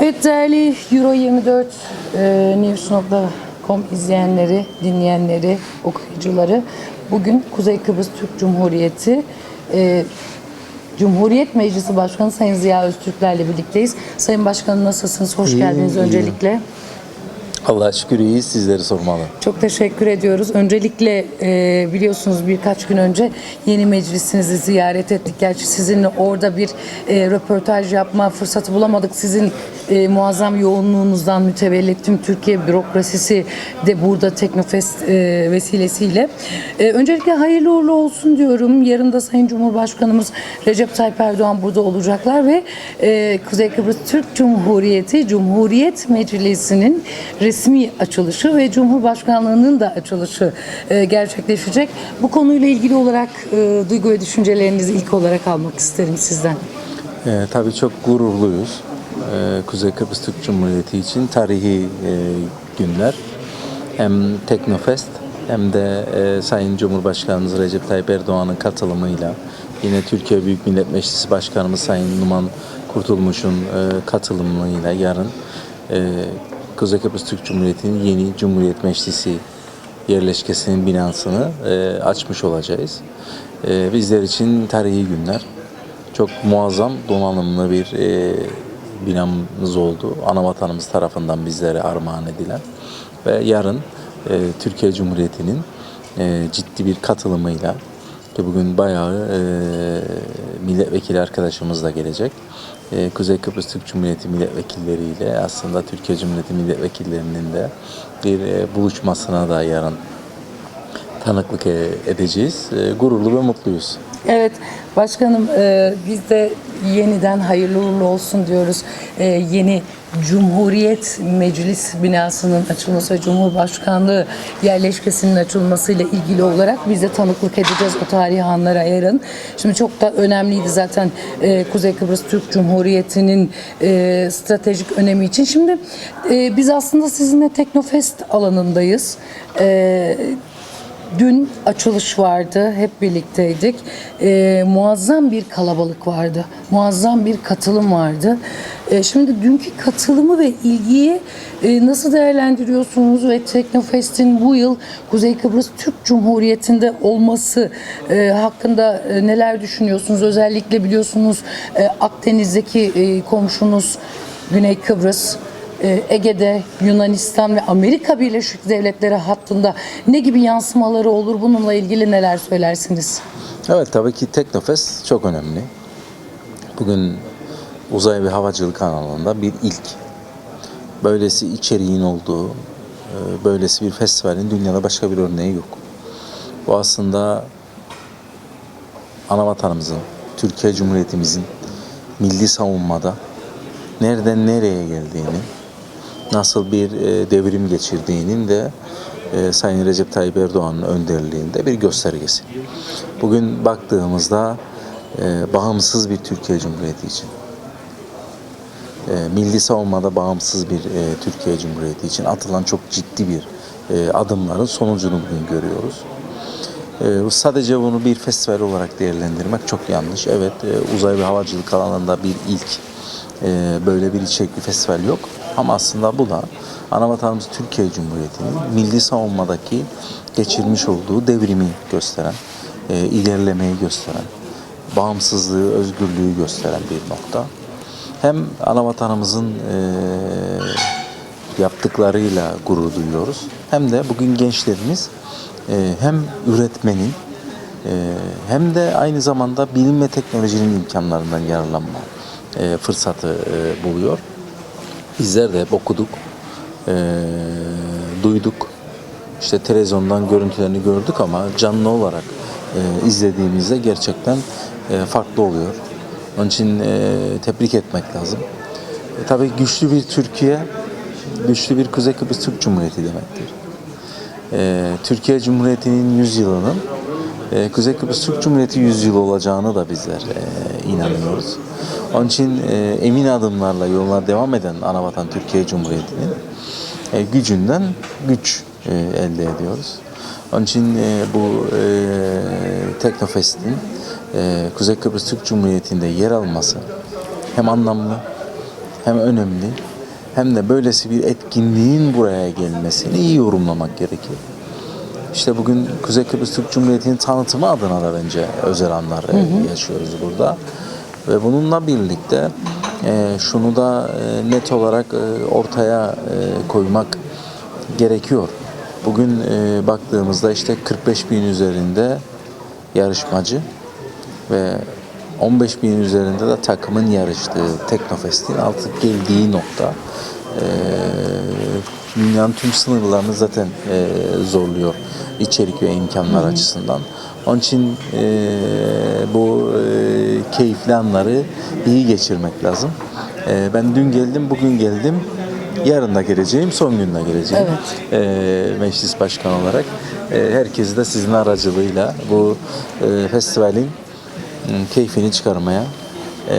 Evet değerli Euro 24 e, News.com izleyenleri, dinleyenleri, okuyucuları bugün Kuzey Kıbrıs Türk Cumhuriyeti e, Cumhuriyet Meclisi Başkanı Sayın Ziya Öztürkler'le birlikteyiz. Sayın Başkanım nasılsınız? Hoş İyiyim, geldiniz iyiyim. öncelikle. Allah'a şükür iyi sizleri sormalı. Çok teşekkür ediyoruz. Öncelikle e, biliyorsunuz birkaç gün önce yeni meclisinizi ziyaret ettik. Gerçi sizinle orada bir e, röportaj yapma fırsatı bulamadık. Sizin e, muazzam yoğunluğunuzdan mütevellit tüm Türkiye bürokrasisi de burada Teknofest e, vesilesiyle. E, öncelikle hayırlı uğurlu olsun diyorum. Yarın da Sayın Cumhurbaşkanımız Recep Tayyip Erdoğan burada olacaklar ve e, Kuzey Kıbrıs Türk Cumhuriyeti Cumhuriyet Meclisi'nin resmi açılışı ve Cumhurbaşkanlığının da açılışı e, gerçekleşecek. Bu konuyla ilgili olarak e, duygu ve düşüncelerinizi ilk olarak almak isterim sizden. Ee, tabii çok gururluyuz. Ee, Kuzey Kıbrıs Türk Cumhuriyeti için tarihi e, günler. Hem Teknofest hem de e, Sayın Cumhurbaşkanımız Recep Tayyip Erdoğan'ın katılımıyla yine Türkiye Büyük Millet Meclisi Başkanımız Sayın Numan Kurtulmuş'un e, katılımıyla yarın e, Kuzey Kıbrıs Türk Cumhuriyeti'nin yeni Cumhuriyet Meclisi yerleşkesinin binasını e, açmış olacağız. E, bizler için tarihi günler. Çok muazzam donanımlı bir e, binamız oldu. Ana vatanımız tarafından bizlere armağan edilen. Ve yarın e, Türkiye Cumhuriyeti'nin e, ciddi bir katılımıyla ki bugün bayağı e, milletvekili arkadaşımız da gelecek. E, Kuzey Kıbrıs Türk Cumhuriyeti milletvekilleriyle aslında Türkiye Cumhuriyeti milletvekillerinin de bir e, buluşmasına da yarın tanıklık e, edeceğiz. E, gururlu ve mutluyuz. Evet başkanım e, biz de yeniden hayırlı uğurlu olsun diyoruz. E, yeni Cumhuriyet Meclis binasının açılması ve Cumhurbaşkanlığı yerleşkesinin açılmasıyla ilgili olarak biz de tanıklık edeceğiz o tarihi anlara yarın. Şimdi çok da önemliydi zaten e, Kuzey Kıbrıs Türk Cumhuriyeti'nin e, stratejik önemi için. Şimdi e, biz aslında sizinle Teknofest alanındayız. E, Dün açılış vardı, hep birlikteydik. Ee, muazzam bir kalabalık vardı, muazzam bir katılım vardı. Ee, şimdi dünkü katılımı ve ilgiyi e, nasıl değerlendiriyorsunuz ve Teknofest'in bu yıl Kuzey Kıbrıs Türk Cumhuriyeti'nde olması e, hakkında e, neler düşünüyorsunuz? Özellikle biliyorsunuz e, Akdeniz'deki e, komşunuz Güney Kıbrıs e, Ege'de Yunanistan ve Amerika Birleşik Devletleri hattında ne gibi yansımaları olur? Bununla ilgili neler söylersiniz? Evet tabii ki Teknofest çok önemli. Bugün uzay ve havacılık alanında bir ilk. Böylesi içeriğin olduğu, e, böylesi bir festivalin dünyada başka bir örneği yok. Bu aslında ana vatanımızın, Türkiye Cumhuriyetimizin milli savunmada nereden nereye geldiğini, nasıl bir e, devrim geçirdiğinin de e, Sayın Recep Tayyip Erdoğan'ın önderliğinde bir göstergesi. Bugün baktığımızda e, bağımsız bir Türkiye Cumhuriyeti için, e, milli savunmada bağımsız bir Türkiye Cumhuriyeti için atılan çok ciddi bir adımların sonucunu bugün görüyoruz. Sadece bunu bir festival olarak değerlendirmek çok yanlış. Evet uzay ve havacılık alanında bir ilk böyle bir içerikli festival yok. Ama aslında bu da anavatanımız Türkiye Cumhuriyeti'nin milli savunmadaki geçirmiş olduğu devrimi gösteren, e, ilerlemeyi gösteren, bağımsızlığı, özgürlüğü gösteren bir nokta. Hem anavatanımızın e, yaptıklarıyla gurur duyuyoruz. Hem de bugün gençlerimiz e, hem üretmenin e, hem de aynı zamanda bilim ve teknolojinin imkanlarından yararlanma e, fırsatı e, buluyor. Bizler de hep okuduk, e, duyduk. İşte televizyondan görüntülerini gördük ama canlı olarak e, izlediğimizde gerçekten e, farklı oluyor. Onun için e, tebrik etmek lazım. E, tabii güçlü bir Türkiye, güçlü bir Kuzey Kıbrıs Türk Cumhuriyeti demektir. E, Türkiye Cumhuriyeti'nin 100 yılının e, Kuzey Kıbrıs Türk Cumhuriyeti 100 yıl olacağını da bizler e, inanıyoruz. Onun için e, emin adımlarla yoluna devam eden Anavatan Türkiye Cumhuriyeti'nin e, gücünden güç e, elde ediyoruz. Onun için bu Teknofest'in Kuzey Kıbrıs Türk Cumhuriyeti'nde yer alması hem anlamlı hem önemli hem de böylesi bir etkinliğin buraya gelmesini iyi yorumlamak gerekir. İşte bugün Kuzey Kıbrıs Türk Cumhuriyeti'nin tanıtımı adına da bence özel anlar e, yaşıyoruz burada. Ve bununla birlikte e, şunu da e, net olarak e, ortaya e, koymak gerekiyor. Bugün e, baktığımızda işte 45 bin üzerinde yarışmacı ve 15 bin üzerinde de takımın yarıştığı Teknofest'in artık geldiği nokta e, dünyanın tüm sınırlarını zaten e, zorluyor içerik ve imkanlar açısından. Onun için e, bu e, keyifli anları iyi geçirmek lazım. E, ben dün geldim, bugün geldim. Yarın da geleceğim, son günde geleceğim. E, meclis başkanı olarak. E, herkesi de sizin aracılığıyla bu e, festivalin m, keyfini çıkarmaya, e,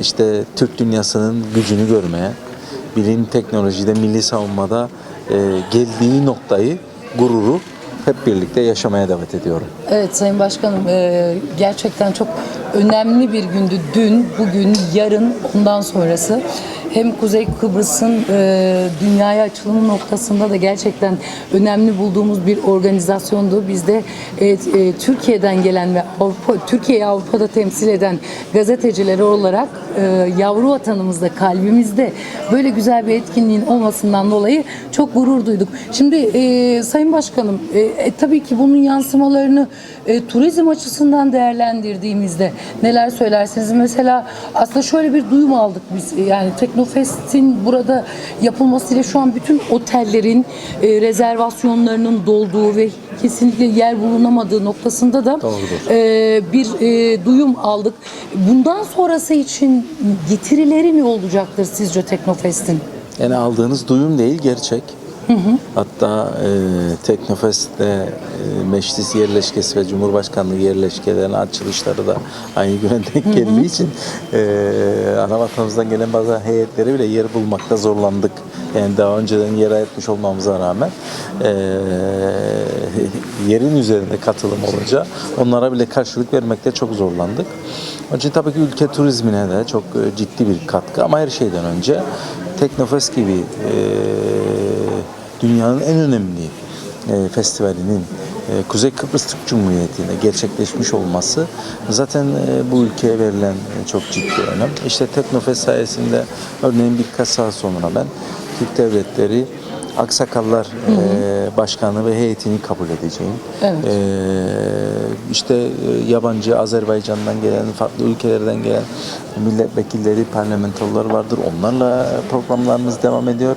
işte Türk dünyasının gücünü görmeye, bilim teknolojide, milli savunmada e, geldiği noktayı, gururu hep birlikte yaşamaya davet ediyorum. Evet Sayın Başkanım e, gerçekten çok önemli bir gündü. Dün, bugün, yarın, ondan sonrası. Hem Kuzey Kıbrıs'ın e, dünyaya açılımı noktasında da gerçekten önemli bulduğumuz bir organizasyondu. Biz de e, e, Türkiye'den gelen ve Avrupa, Türkiye'yi Avrupa'da temsil eden gazeteciler olarak e, yavru vatanımızda, kalbimizde böyle güzel bir etkinliğin olmasından dolayı çok gurur duyduk. Şimdi e, Sayın Başkanım, e, e, tabii ki bunun yansımalarını e, turizm açısından değerlendirdiğimizde neler söylersiniz? Mesela aslında şöyle bir duyum aldık biz. Yani Teknofest'in burada yapılmasıyla şu an bütün otellerin e, rezervasyonlarının dolduğu ve kesinlikle yer bulunamadığı noktasında da Doğrudur. e, bir e, duyum aldık. Bundan sonrası için getirileri ne olacaktır sizce Teknofest'in? Yani aldığınız duyum değil, gerçek. Hatta e, Teknofest'te e, meclis yerleşkesi ve Cumhurbaşkanlığı yerleşkelerinin açılışları da aynı güne denk geldiği için e, ana vatanımızdan gelen bazı heyetleri bile yer bulmakta zorlandık. Yani daha önceden yer ayırtmış olmamıza rağmen e, yerin üzerinde katılım olunca onlara bile karşılık vermekte çok zorlandık. Onun için tabii ki ülke turizmine de çok e, ciddi bir katkı ama her şeyden önce Teknofest gibi e, dünyanın en önemli e, festivalinin e, Kuzey Kıbrıs Türk Cumhuriyeti'nde gerçekleşmiş olması zaten e, bu ülkeye verilen e, çok ciddi önem. İşte Teknofest sayesinde örneğin birkaç saat sonra ben Türk Devletleri Aksakallar e, Başkanı ve heyetini kabul edeceğim. Evet. E, işte yabancı Azerbaycan'dan gelen, farklı ülkelerden gelen milletvekilleri, parlamentolar vardır. Onlarla programlarımız devam ediyor.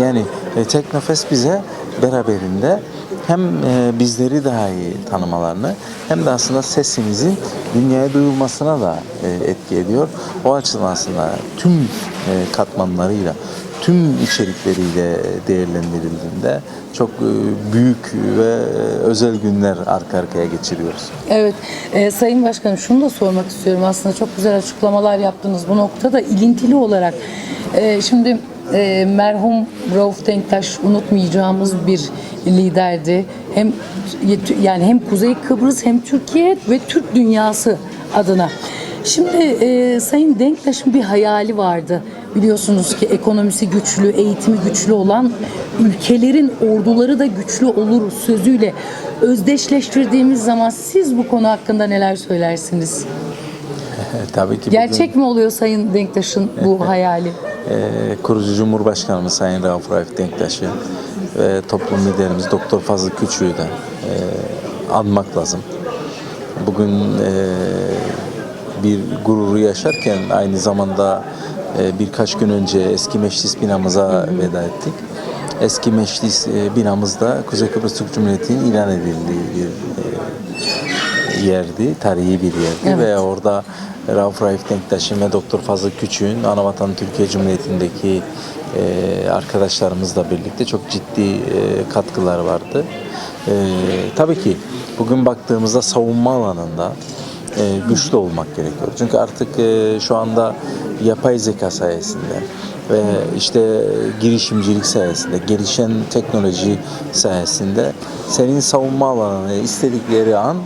Yani e, Teknofest bize beraberinde hem e, bizleri daha iyi tanımalarını hem de aslında sesimizin dünyaya duyulmasına da e, etki ediyor. O açıdan aslında tüm e, katmanlarıyla tüm içerikleriyle değerlendirildiğinde çok e, büyük ve e, özel günler arka arkaya geçiriyoruz. Evet, e, Sayın Başkanım şunu da sormak istiyorum. Aslında çok güzel açıklamalar yaptınız bu noktada ilintili olarak. E, şimdi e, merhum Rauf Denktaş unutmayacağımız bir liderdi. Hem yani hem Kuzey Kıbrıs hem Türkiye ve Türk dünyası adına. Şimdi e, Sayın Denktaş'ın bir hayali vardı. Biliyorsunuz ki ekonomisi güçlü, eğitimi güçlü olan ülkelerin orduları da güçlü olur sözüyle özdeşleştirdiğimiz zaman siz bu konu hakkında neler söylersiniz? Tabii ki Gerçek mi oluyor Sayın Denktaş'ın bu hayali? bugün e, kurucu Cumhurbaşkanımız Sayın Rauf Raif Denktaş'ı ve toplum liderimiz Doktor Fazıl Küçük'ü de e, anmak lazım. Bugün e, bir gururu yaşarken aynı zamanda e, birkaç gün önce eski meclis binamıza veda ettik. Eski meclis e, binamızda Kuzey Kıbrıs Türk Cumhuriyeti'nin ilan edildiği bir e, yerdi, tarihi bir yerdi Evet. ve orada Rauf Raif Denktaş'ın ve Doktor Fazıl Küçük'ün Anavatan Türkiye Cumhuriyeti'ndeki e, arkadaşlarımızla birlikte çok ciddi e, katkılar vardı. E, tabii ki bugün baktığımızda savunma alanında güçlü olmak gerekiyor. Çünkü artık e, şu anda yapay zeka sayesinde ve işte girişimcilik sayesinde, gelişen teknoloji sayesinde senin savunma alanını istedikleri an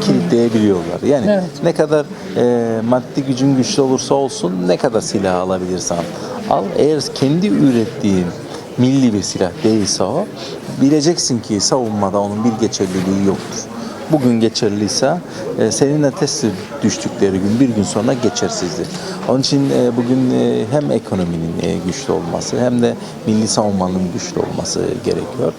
kilitleyebiliyorlar. Yani Evet. ne kadar e, maddi gücün güçlü olursa olsun ne kadar silah alabilirsen al. Eğer kendi ürettiğin milli bir silah değilse o bileceksin ki savunmada onun bir geçerliliği yoktur. Bugün geçerliyse e, seninle test düştükleri gün bir gün sonra geçersizdir. Onun için e, bugün e, hem ekonominin e, güçlü olması hem de milli savunmanın güçlü olması gerekiyor.